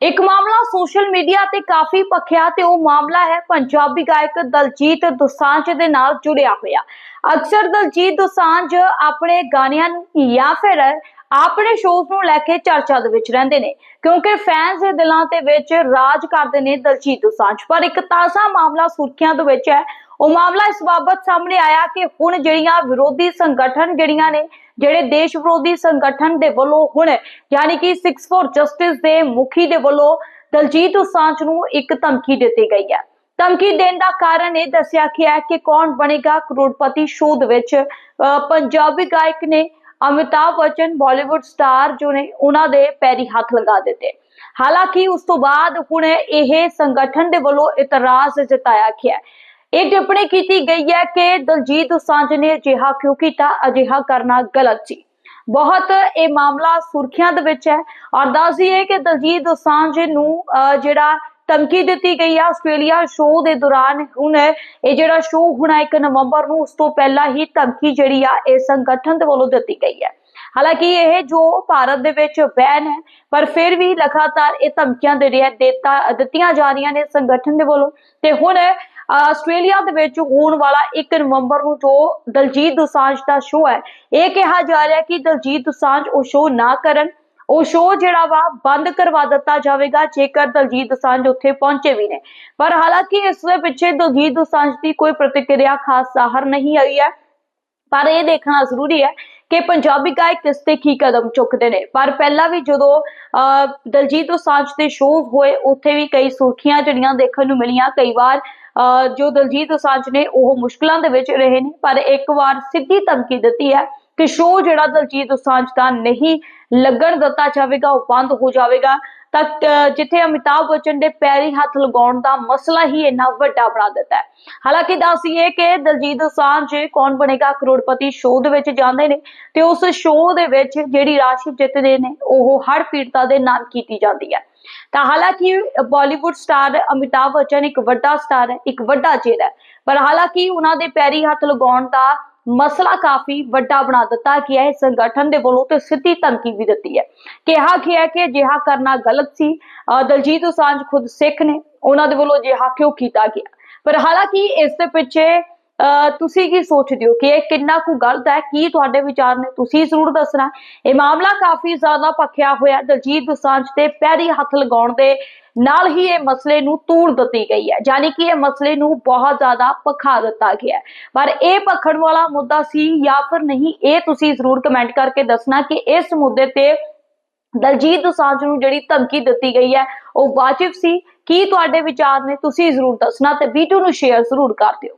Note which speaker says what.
Speaker 1: ਇੱਕ ਮਾਮਲਾ social media ਤੇ ਕਾਫੀ ਪੱਖਿਆ ਤੇ ਉਹ ਮਾਮਲਾ ਹੈ ਪੰਜਾਬੀ ਗਾਇਕ ਦਲਜੀਤ ਦੋਸਾਂਝ ਦੇ ਨਾਲ ਜੁੜਿਆ ਹੋਇਆ। ਅਕਸਰ ਦਲਜੀਤ ਦੋਸਾਂਝ ਆਪਣੇ ਗਾਣਿਆਂ ਨੂੰ ਜਾਂ ਫਿਰ ਆਪਣੇ ਸ਼ੋਅ ਨੂੰ ਲੈ ਕੇ ਚਰਚਾ ਦੇ ਵਿੱਚ ਰਹਿੰਦੇ ਨੇ, ਕਿਉਂਕਿ ਫੈਨਸ ਦੇ ਦਿਲਾਂ ਦੇ ਵਿੱਚ ਰਾਜ ਕਰਦੇ ਨੇ ਦਲਜੀਤ ਦੋਸਾਂਝ। ਪਰ ਇੱਕ ਤਾਜ਼ਾ ਮਾਮਲਾ ਸੁਰਖੀਆਂ ਦੇ ਵਿੱਚ ਹੈ। ਉਹ ਮਾਮਲਾ ਇਸ ਬਾਬਤ ਸਾਹਮਣੇ ਆਇਆ ਕਿ ਹੁਣ ਜਿਹੜੀਆਂ ਵਿਰੋਧੀ ਸੰਗਠਨ ਜਿਹੜੀਆਂ ਨੇ ਜਿਹੜੇ ਦੇਸ਼ ਵਿਰੋਧੀ ਸੰਗਠਨ ਦੇ ਵੱਲੋਂ ਹੁਣ ਯਾਨੀ ਕਿ 6 ਫॉर ਜਸਟਿਸ ਦੇ ਮੁਖੀ ਦੇ ਵੱਲੋਂ ਦਲਜੀਤ ਦੋਸਾਂਝ ਨੂੰ ਇੱਕ ਧਮਕੀ ਦਿੱਤੀ ਗਈ ਹੈ। ਧਮਕੀ ਦੇਣ ਦਾ ਕਾਰਨ ਇਹ ਦੱਸਿਆ ਗਿਆ ਕਿ ਕੌਣ ਬਣੇਗਾ ਕਰੋੜਪਤੀ ਸ਼ੋਅ ਵਿੱਚ। ਅਹ, ਪੰਜਾਬੀ ਗਾਇਕ ਨੇ ਅਮਿਤਾਭ ਬੱਚਨ ਬਾਲੀਵੁੱਡ ਸਟਾਰ ਜੋ ਨੇ ਉਹਨਾਂ ਦੇ ਪੈਰੀ ਹੱਥ ਲਗਾ ਦਿੱਤੇ। ਹਾਲਾਂਕਿ ਉਸ ਤੋਂ ਬਾਅਦ ਹੁਣ ਇਹ ਸੰਗਠਨ ਦੇ ਵੱਲੋਂ ਇਤਰਾਜ਼ ਜਤਾਇਆ ਗਿਆ ਇਹ ਟਿੱਪਣੀ ਕੀਤੀ ਗਈ ਹੈ ਕਿ ਦਲਜੀਤ ਦੋਸਾਂਝ ਨੇ ਅਜਿਹਾ ਕਿਉਂ ਕੀਤਾ? ਅਜਿਹਾ ਕਰਨਾ ਗਲਤ ਸੀ। ਬਹੁਤ ਇਹ ਮਾਮਲਾ ਸੁਰਖੀਆਂ ਦੇ ਵਿੱਚ ਹੈ। ਔਰ ਦੱਸਦੀਏ ਕਿ ਦਲਜੀਤ ਦੋਸਾਂਝ ਨੂੰ ਜਿਹੜਾ ਧਮਕੀ ਦਿੱਤੀ ਗਈ ਹੈ ਆਸਟ੍ਰੇਲੀਆ ਸ਼ੋਅ ਦੇ ਦੌਰਾਨ, ਹੁਣ ਇਹ ਜਿਹੜਾ ਸ਼ੋਅ ਹੋਣਾ 1 ਨਵੰਬਰ ਨੂੰ, ਉਸ ਤੋਂ ਪਹਿਲਾਂ ਹੀ ਧਮਕੀ ਜਿਹੜੀ ਆ ਇਹ ਸੰਗਠਨ ਦੇ ਵੱਲੋਂ ਦਿੱਤੀ ਗਈ ਹੈ। ਹਾਲਾਂਕਿ ਇਹ ਜੋ ਭਾਰਤ ਦੇ ਵਿੱਚ ਬੈਨ ਹੈ, ਪਰ ਫਿਰ ਵੀ ਲਗਾਤਾਰ ਇਹ ਧਮਕੀਆਂ ਦੇ ਰਿਹਾ, ਦਿੱਤਾ, ਦਿੱਤੀਆਂ ਜਾ ਰਹੀਆਂ ਨੇ ਸੰਗਠਨ ਦੇ ਵੱਲੋਂ। ਤੇ ਹੁਣ ਆਸਟ੍ਰੇਲੀਆ ਦੇ ਵਿੱਚ ਹੋਣ ਵਾਲਾ 1 ਨਵੰਬਰ ਨੂੰ ਜੋ ਦਲਜੀਤ ਦੋਸਾਂਝ ਦਾ ਸ਼ੋਅ ਹੈ, ਇਹ ਕਿਹਾ ਜਾ ਰਿਹਾ ਕਿ ਦਲਜੀਤ ਦੋਸਾਂਝ ਉਹ ਸ਼ੋਅ ਨਾ ਕਰਨ। ਉਹ ਸ਼ੋਅ ਜਿਹੜਾ ਵਾ ਬੰਦ ਕਰਵਾ ਦਿੱਤਾ ਜਾਵੇਗਾ, ਜੇਕਰ ਦਲਜੀਤ ਦੋਸਾਂਝ ਉੱਥੇ ਪਹੁੰਚੇ ਵੀ ਨੇ। ਪਰ ਹਾਲਾਂਕਿ ਇਸ ਦੇ ਪਿੱਛੇ ਦਲਜੀਤ ਦੋਸਾਂਝ ਦੀ ਕੋਈ ਪ੍ਰਤੀਕਿਰਿਆ ਖਾਸ ਜ਼ਾਹਰ ਨਹੀਂ ਆਈ ਹੈ। ਪਰ ਇਹ ਦੇਖਣਾ ਜ਼ਰੂਰੀ ਹੈ ਕਿ ਪੰਜਾਬੀ ਗਾਇਕ ਕਿਸ ਤੇ ਕੀ ਕਦਮ ਚੁੱਕਦੇ ਨੇ? ਪਰ ਪਹਿਲਾਂ ਵੀ ਜਦੋਂ ਅਹ, ਦਲਜੀਤ ਦੋਸਾਂਝ ਦੇ ਸ਼ੋਅ ਹੋਏ ਉੱਥੇ ਵੀ ਕਈ ਸੁਰਖੀਆਂ ਜਿਹੜੀਆਂ ਦੇਖਣ ਨੂੰ ਮਿਲੀਆਂ। ਕਈ ਵਾਰ ਅਹ, ਜੋ ਦਲਜੀਤ ਦੋਸਾਂਝ ਨੇ ਉਹ ਮੁਸ਼ਕਲਾਂ ਦੇ ਵਿੱਚ ਰਹੇ ਨੇ ਪਰ ਇੱਕ ਵਾਰ ਸਿੱਧੀ ਧਮਕੀ ਦਿੱਤੀ ਹੈ। ਕਿ ਸ਼ੋਅ ਜਿਹੜਾ ਦਲਜੀਤ ਦੋਸਾਂਝ ਦਾ ਨਹੀਂ ਲੱਗਣ ਦਿੱਤਾ ਜਾਵੇਗਾ, ਉਹ ਬੰਦ ਹੋ ਜਾਵੇਗਾ। ਤਾਂ ਜਿੱਥੇ ਅਮਿਤਾਭ ਬੱਚਨ ਦੇ ਪੈਰੀ ਹੱਥ ਲਗਾਉਣ ਦਾ ਮਸਲਾ ਹੀ ਇੰਨਾ ਵੱਡਾ ਬਣਾ ਦਿੱਤਾ ਹੈ। ਹਾਲਾਂਕਿ ਦੱਸੀਏ ਕਿ ਦਲਜੀਤ ਦੋਸਾਂਝ ਕੌਣ ਬਣੇਗਾ? ਕਰੋੜਪਤੀ ਸ਼ੋਅ ਦੇ ਵਿੱਚ ਜਾਂਦੇ ਨੇ ਤੇ ਉਸ ਸ਼ੋਅ ਦੇ ਵਿੱਚ ਜਿਹੜੀ ਰਾਸ਼ੀ ਜਿੱਤਦੇ ਨੇ, ਉਹ ਹਰ ਪੀੜਤਾ ਦੇ ਨਾਲ ਕੀਤੀ ਜਾਂਦੀ ਹੈ। ਤਾਂ ਹਾਲਾਂਕਿ ਬਾਲੀਵੁੱਡ ਸਟਾਰ ਅਮਿਤਾਭ ਬੱਚਨ ਇੱਕ ਵੱਡਾ ਸਟਾਰ ਹੈ, ਇੱਕ ਵੱਡਾ ਚਿਹਰਾ ਹੈ। ਪਰ ਹਾਲਾਂਕਿ ਉਹਨਾਂ ਦੇ ਪੈਰੀ ਹੱਥ ਲਗਾਉਣ ਦਾ ਮਸਲਾ ਕਾਫੀ ਵੱਡਾ ਬਣਾ ਦਿੱਤਾ ਗਿਆ ਹੈ ਸੰਗਠਨ ਦੇ ਵੱਲੋਂ ਤੇ ਸਿੱਧੀ ਧਮਕੀ ਵੀ ਦਿੱਤੀ ਹੈ। ਕਿਹਾ ਗਿਆ ਕਿ ਅਜਿਹਾ ਕਰਨਾ ਗਲਤ ਸੀ। ਅਹ ਦਲਜੀਤ ਦੋਸਾਂਝ ਖੁਦ ਸਿੱਖ ਨੇ। ਉਹਨਾਂ ਦੇ ਵੱਲੋਂ ਅਜਿਹਾ ਕਿਉਂ ਕੀਤਾ ਗਿਆ? ਪਰ ਹਾਲਾਂਕਿ ਇਸ ਦੇ ਪਿੱਛੇ ਤੁਸੀਂ ਕੀ ਸੋਚਦੇ ਹੋ ਕਿ ਇਹ ਕਿੰਨਾ ਕੁ ਗਲਤ ਹੈ? ਕੀ ਤੁਹਾਡੇ ਵਿਚਾਰ ਨੇ? ਤੁਸੀਂ ਜ਼ਰੂਰ ਦੱਸਣਾ। ਇਹ ਮਾਮਲਾ ਕਾਫੀ ਜ਼ਿਆਦਾ ਪੱਖਿਆ ਹੋਇਆ ਦਲਜੀਤ ਦੋਸਾਂਝ ਤੇ ਪੈਰੀ ਹੱਥ ਲਗਾਉਣ ਦੇ ਨਾਲ ਹੀ ਇਹ ਮਸਲੇ ਨੂੰ ਤੂੜ ਦਿੱਤੀ ਗਈ ਹੈ। ਯਾਨੀ ਕਿ ਇਹ ਮਸਲੇ ਨੂੰ ਬਹੁਤ ਜ਼ਿਆਦਾ ਪਖਾ ਦਿੱਤਾ ਗਿਆ ਪਰ ਇਹ ਪਖੜ ਵਾਲਾ ਮੁੱਦਾ ਸੀ ਜਾਂ ਫਿਰ ਨਹੀਂ, ਇਹ ਤੁਸੀਂ ਜ਼ਰੂਰ ਕਮੈਂਟ ਕਰਕੇ ਦੱਸਣਾ ਕਿ ਇਸ ਮੁੱਦੇ ਤੇ ਦਲਜੀਤ ਦੋਸਾਂਝ ਨੂੰ ਜਿਹੜੀ ਧਮਕੀ ਦਿੱਤੀ ਗਈ ਹੈ, ਉਹ ਵਾਜਿਬ ਸੀ। ਕੀ ਤੁਹਾਡੇ ਵਿਚਾਰ ਨੇ? ਤੁਸੀਂ ਜ਼ਰੂਰ ਦੱਸਣਾ ਤੇ ਵੀਡੀਓ ਨੂੰ ਸ਼ੇਅਰ ਜ਼ਰੂਰ ਕਰ ਦਿਓ।